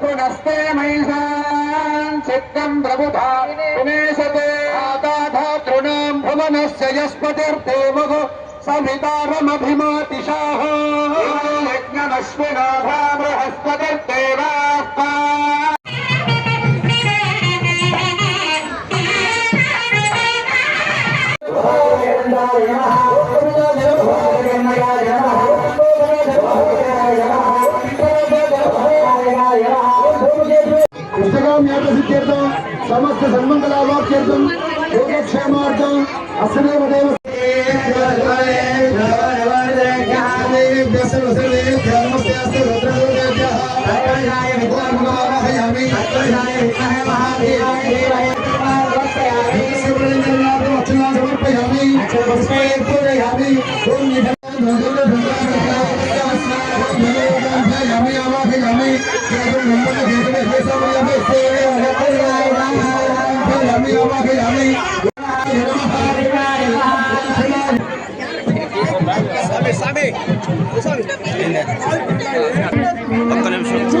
पुनस्ते महिषान् सिद्धम् प्रभुधा ते आदाता भुवनस्य यस्पतिर्देवः सवितारमभिमातिशाः मु बृहस्पतिर्देवास्ता लिग्नस्मिस्पतिर्देवास्ता ಇಷ್ಟಗಾಮ್ಯಾಟಸಿತ್ಯರ್ಥಂ ಸಮಸ್ತ ಸನ್ಮಂಗಲಾಭಾತ್ಯರ್ಥಂ ಯೋಗಕ್ಷೇಮಾರ್ಥಂ ಅಸನೇವ ದೇವ ಸಮರ್ಪಯಾಮಿ আমি আমাকে আমি ఒక్క నిమిషం ఏదో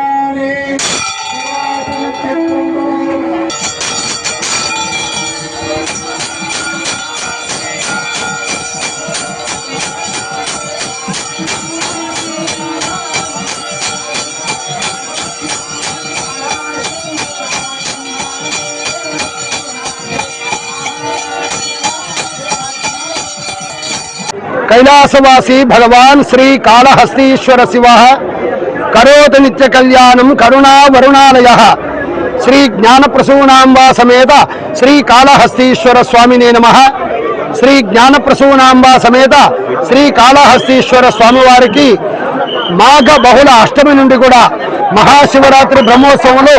కైలాసవాసి భగవాన్ శ్రీ కాళహస్తీశ్వర శివ. కరోతి నిత్య కళ్యాణం కరుణా వరుణాలయ. శ్రీ జ్ఞానప్రసూనాంబా సమేత శ్రీ కాళహస్తీశ్వర స్వామినే నమ. శ్రీ జ్ఞానప్రసూనాంబా సమేత శ్రీ కాళహస్తీశ్వర స్వామివారికి మాఘ బహుళ అష్టమి నుండి కూడా మహాశివరాత్రి బ్రహ్మోత్సవంలో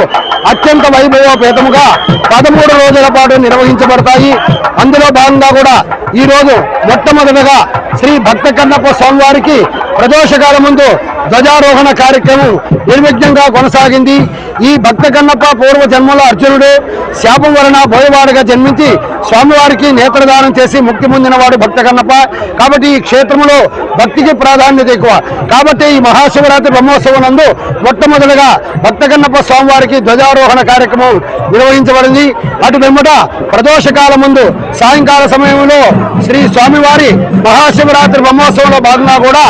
అత్యంత వైభవపేతముగా పదమూడు రోజుల పాటు నిర్వహించబడతాయి. అందులో భాగంగా కూడా ఈ రోజు మొట్టమొదటగా శ్రీ భక్త కన్నప్ప స్వామివారికి ప్రదోషకాల ముందు ధ్వజారోహణ కార్యక్రమం నిర్విఘ్నంగా కొనసాగింది. ఈ భక్త కన్నప్ప పూర్వ జన్మలో అర్జునుడు శాపం వలన భోయవాడగా జన్మించి స్వామివారికి నేత్రదానం చేసి ముక్తి పొందినవాడు భక్త కన్నప్ప. కాబట్టి ఈ క్షేత్రంలో భక్తికి ప్రాధాన్యత ఎక్కువ. కాబట్టి ఈ మహాశివరాత్రి బ్రహ్మోత్సవం నందు మొట్టమొదటిగా భక్త కన్నప్ప స్వామివారికి ధ్వజారోహణ కార్యక్రమం నిర్వహించబడింది. అటు వెంబట ప్రదోషకాల ముందు సాయంకాల సమయంలో శ్రీ స్వామివారి మహాశివరాత్రి బ్రహ్మోత్సవంలో భాగంగా కూడా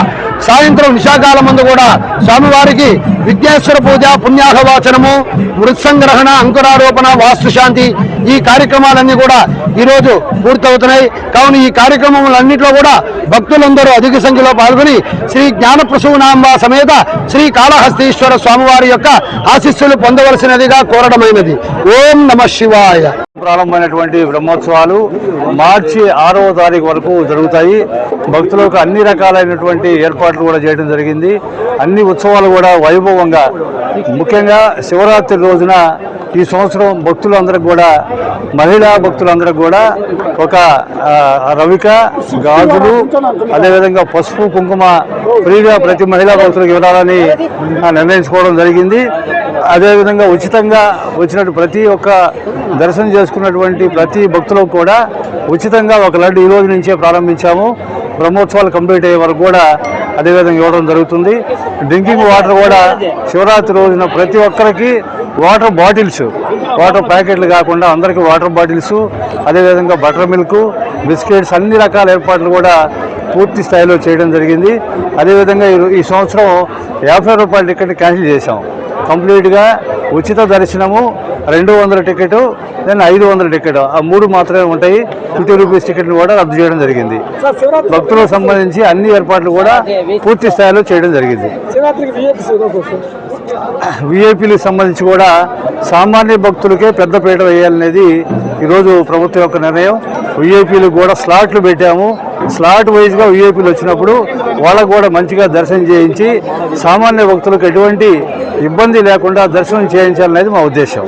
సాయంత్రం నిశాకాల ముందు కూడా స్వామివారికి విద్యేశ్వర పూజ పుణ్యాహవాచనము మృత్సంగ్రహణ అంకురారోపణ వాస్తుశాంతి ఈ కార్యక్రమాలన్నీ కూడా ఈ రోజు పూర్తవుతున్నాయి. కావున ఈ కార్యక్రమములన్నింటిలో కూడా భక్తులందరూ అధిక సంఖ్యలో పాల్గొని శ్రీ జ్ఞానప్రసూనాంబ సమేత శ్రీ కాళహస్తీశ్వర స్వామివారి యొక్క ఆశీస్సులు పొందవలసినదిగా కోరడమైనది. ఓం నమ శివాయ. ప్రారంభమైనటువంటి బ్రహ్మోత్సవాలు మార్చి ఆరవ తారీఖు వరకు జరుగుతాయి. భక్తులకు అన్ని రకాలైనటువంటి ఏర్పాట్లు కూడా చేయడం జరిగింది. అన్ని ఉత్సవాలు కూడా వైభవంగా ముఖ్యంగా శివరాత్రి రోజున ఈ సంవత్సరం భక్తులందరికీ కూడా మహిళా భక్తులందరూ కూడా ఒక రవిక గాజులు అదేవిధంగా పసుపు కుంకుమ ఫ్రీగా ప్రతి మహిళా భక్తులకు ఇవ్వాలని నిర్ణయించుకోవడం జరిగింది. అదేవిధంగా ఉచితంగా వచ్చినట్టు ప్రతి ఒక్క దర్శనం చేసుకున్నటువంటి ప్రతి భక్తులకు కూడా ఉచితంగా ఒక లడ్డు ఈ రోజు నుంచే ప్రారంభించాము. బ్రహ్మోత్సవాలు కంప్లీట్ అయ్యే వరకు కూడా అదేవిధంగా ఇవ్వడం జరుగుతుంది. డ్రింకింగ్ వాటర్ కూడా శివరాత్రి రోజున ప్రతి ఒక్కరికి వాటర్ బాటిల్స్ వాటర్ ప్యాకెట్లు కాకుండా అందరికీ వాటర్ బాటిల్స్ అదేవిధంగా బటర్ మిల్క్ బిస్కెట్స్ అన్ని రకాల ఏర్పాట్లు కూడా పూర్తి స్థాయిలో చేయడం జరిగింది. అదేవిధంగా ఈ- సంవత్సరం యాభై రూపాయల టికెట్ క్యాన్సిల్ చేశాం. కంప్లీట్గా ఉచిత దర్శనము రెండు వందల టికెట్ దెన్ ఐదు వందల టికెట్. ఆ మూడు మాత్రమే ఉంటాయి. ఫిఫ్టీ రూపీస్ టికెట్లు కూడా రద్దు చేయడం జరిగింది. భక్తులకు సంబంధించి అన్ని ఏర్పాట్లు కూడా పూర్తి స్థాయిలో చేయడం జరిగింది. విఐపీలకు సంబంధించి కూడా సామాన్య భక్తులకే పెద్దపీట వేయాలనేది ఈరోజు ప్రభుత్వం యొక్క నిర్ణయం. విఐపీలకు కూడా స్లాట్లు పెట్టాము. స్లాట్ వైజ్గా విఐపీలు వచ్చినప్పుడు వాళ్ళకు కూడా మంచిగా దర్శనం చేయించి సామాన్య భక్తులకు ఎటువంటి ఇబ్బంది లేకుండా దర్శనం చేయించాలనేది మా ఉద్దేశం.